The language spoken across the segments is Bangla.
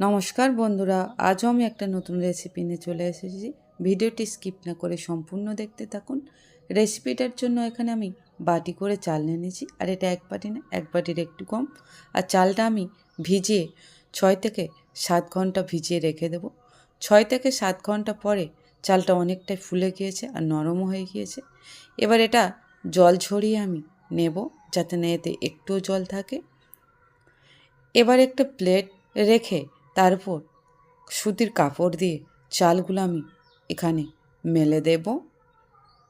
নমস্কার বন্ধুরা, আজও আমি একটা নতুন রেসিপি নিয়ে চলে এসেছি। ভিডিওটি স্কিপ না করে সম্পূর্ণ দেখতে থাকুন। রেসিপিটার জন্য এখানে আমি বাটি করে চাল নিয়ে নিয়েছি, আর এটা এক বাটি না, এক বাটির একটু কম। আর চালটা আমি ভিজিয়ে ছয় থেকে সাত ঘণ্টা ভিজিয়ে রেখে দেব। ছয় থেকে সাত ঘণ্টা পরে চালটা অনেকটাই ফুলে গিয়েছে আর নরমও হয়ে গিয়েছে। এবার এটা জল ঝরিয়ে আমি নেব, যাতে না এতে একটুও জল থাকে। এবার একটা প্লেট রেখে তার উপর সুতির কাপড় দিয়ে চালগুলো আমি এখানে মেলে দেব।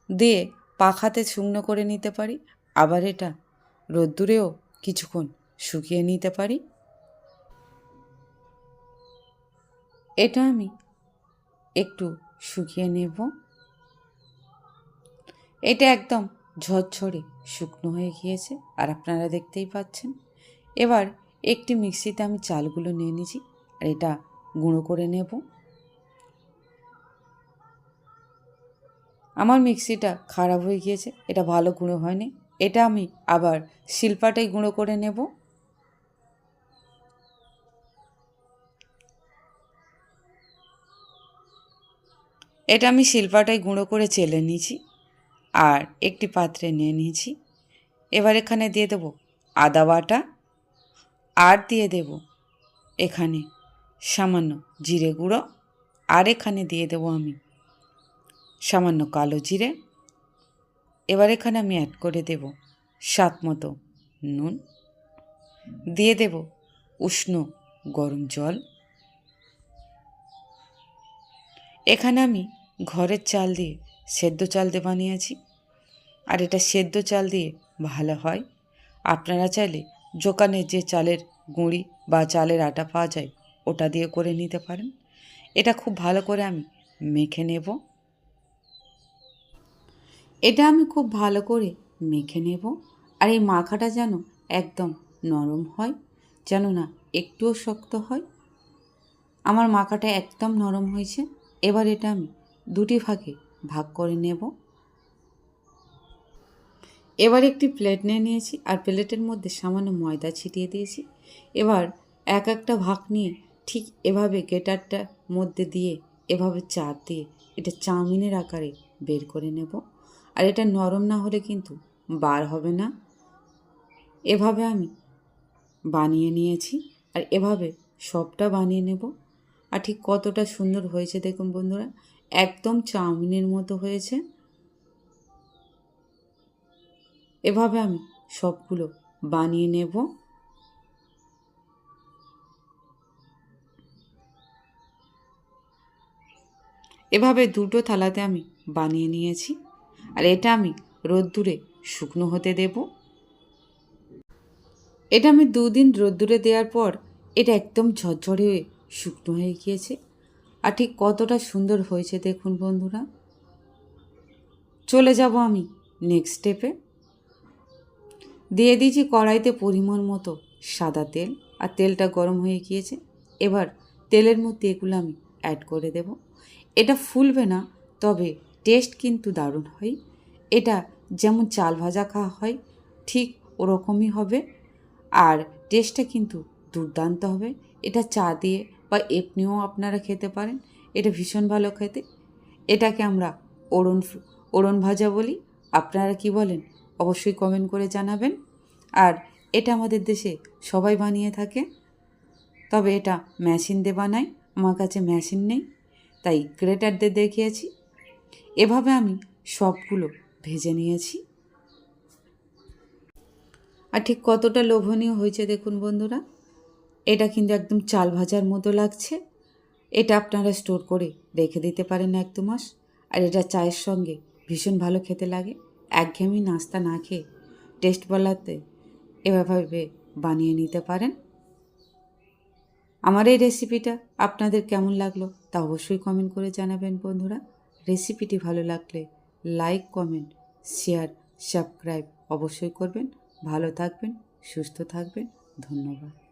দিয়ে পাখাতে শুকনো করে নিতে পারি, আবার এটা রোদ্দুরেও কিছুক্ষণ শুকিয়ে নিতে পারি। এটা আমি একটু শুকিয়ে নেব। এটা একদম ঝরঝরে শুকনো হয়ে গিয়েছে, আর আপনারা দেখতেই পাচ্ছেন। এবার একটি মিক্সিতে আমি চালগুলো নিয়ে নিয়েছি আর এটা গুঁড়ো করে নেব। আমার মিক্সিটা খারাপ হয়ে গিয়েছে, এটা ভালো গুঁড়ো হয়নি। এটা আমি আবার শিল্পাটাই গুঁড়ো করে নেব। এটা আমি শিল্পাটাই গুঁড়ো করে চেলে নিয়েছি আর একটি পাত্রে নিয়ে নিয়েছি। এবার এখানে দিয়ে দেব আদা বাটা আর দিয়ে দেব এখানে সামান্য জিরে গুঁড়ো, আর এখানে দিয়ে দেব আমি সামান্য কালো জিরে। এবার এখানে আমি অ্যাড করে দেব স্বাদ মতো নুন। দিয়ে দেব উষ্ণ গরম জল। এখানে আমি ঘরের চাল দিয়ে সেদ্ধ চাল দিয়ে বানিয়েছি। আর এটা সেদ্ধ চাল দিয়ে ভালো হয়। আপনারা চাইলে দোকানে যে চালের গুঁড়ি বা চালের আটা পাওয়া যায় ওটা দিয়ে করে নিতে পারেন। এটা খুব ভালো করে আমি মেখে নেব। এটা আমি খুব ভালো করে মেখে নেব। আর এই মাখাটা যেন একদম নরম হয়, যেন না একটুও শক্ত হয়। আমার মাখাটা একদম নরম হয়েছে। এবার এটা আমি দুটি ভাগে ভাগ করে নেব। এবার একটি প্লেট নিয়ে নিয়েছি। আর প্লেটের মধ্যে সামান্য ময়দা ছিটিয়ে দিয়েছি। এবার এক একটা ভাগ নিয়ে ঠিক এভাবে গেটারটার মধ্যে দিয়ে, এভাবে চাপ দিয়ে এটা চাউমিনের আকারে বের করে নেব। আর এটা নরম না হলে কিন্তু বার হবে না। এভাবে আমি বানিয়ে নিয়েছি আর এভাবে সবটা বানিয়ে নেব। আর ঠিক কতটা সুন্দর হয়েছে দেখুন বন্ধুরা, একদম চাউমিনের মতো হয়েছে। এভাবে আমি সবগুলো বানিয়ে নেব। এভাবে দুটো থালাতে আমি বানিয়ে নিয়েছি। আর এটা আমি রোদ্দুরে শুকনো হতে দেব। এটা আমি দুদিন রোদ্দুরে দেওয়ার পর এটা একদম ঝরঝরে হয়ে শুকনো হয়ে গিয়েছে। আর ঠিক কতটা সুন্দর হয়েছে দেখুন বন্ধুরা। চলে যাব আমি নেক্সট স্টেপে দিয়ে দিয়েছি কড়াইতে পরিমাণ মতো সাদা তেল। আর তেলটা গরম হয়ে গিয়েছে। এবার তেলের মধ্যে এগুলো আমি অ্যাড করে দেব। এটা ফুলবে না, তবে টেস্ট কিন্তু দারুণ হয়। এটা যেমন চাল ভাজা খাওয়া হয়, ঠিক ওরকমই হবে। আর টেস্টটা কিন্তু দুর্দান্ত হবে। এটা চা দিয়ে বা এমনিও আপনারা খেতে পারেন। এটা ভীষণ ভালো খেতে। এটাকে আমরা ওড়ন ওড়ন ভাজা বলি। আপনারা কি বলেন? অবশ্যই কমেন্ট করে জানাবেন। আর এটা আমাদের দেশে সবাই বানিয়ে থাকে। তবে এটা মেশিন দিয়ে বানায়। আমার কাছে মেশিন নেই, তাই গ্রেটার দিয়ে দেখিয়েছি। এভাবে আমি সবগুলো ভেজে নিয়েছি। আর ঠিক কতটা লোভনীয় হয়েছে দেখুন বন্ধুরা, এটা কিন্তু একদম চাল ভাজার মতো লাগছে। এটা আপনারা স্টোর করে রেখে দিতে পারেন এক দু মাস। আর এটা চায়ের সঙ্গে ভীষণ ভালো খেতে লাগে। একঘেয়েমি নাস্তা না খেয়ে টেস্ট বলাতে এভাবে বানিয়ে নিতে পারেন। আমার এই রেসিপিটা আপনাদের কেমন লাগল তা অবশ্যই কমেন্ট করে জানাবেন বন্ধুরা। রেসিপিটি ভালো লাগলে লাইক কমেন্ট শেয়ার সাবস্ক্রাইব অবশ্যই করবেন। ভালো থাকবেন, সুস্থ থাকবেন। ধন্যবাদ।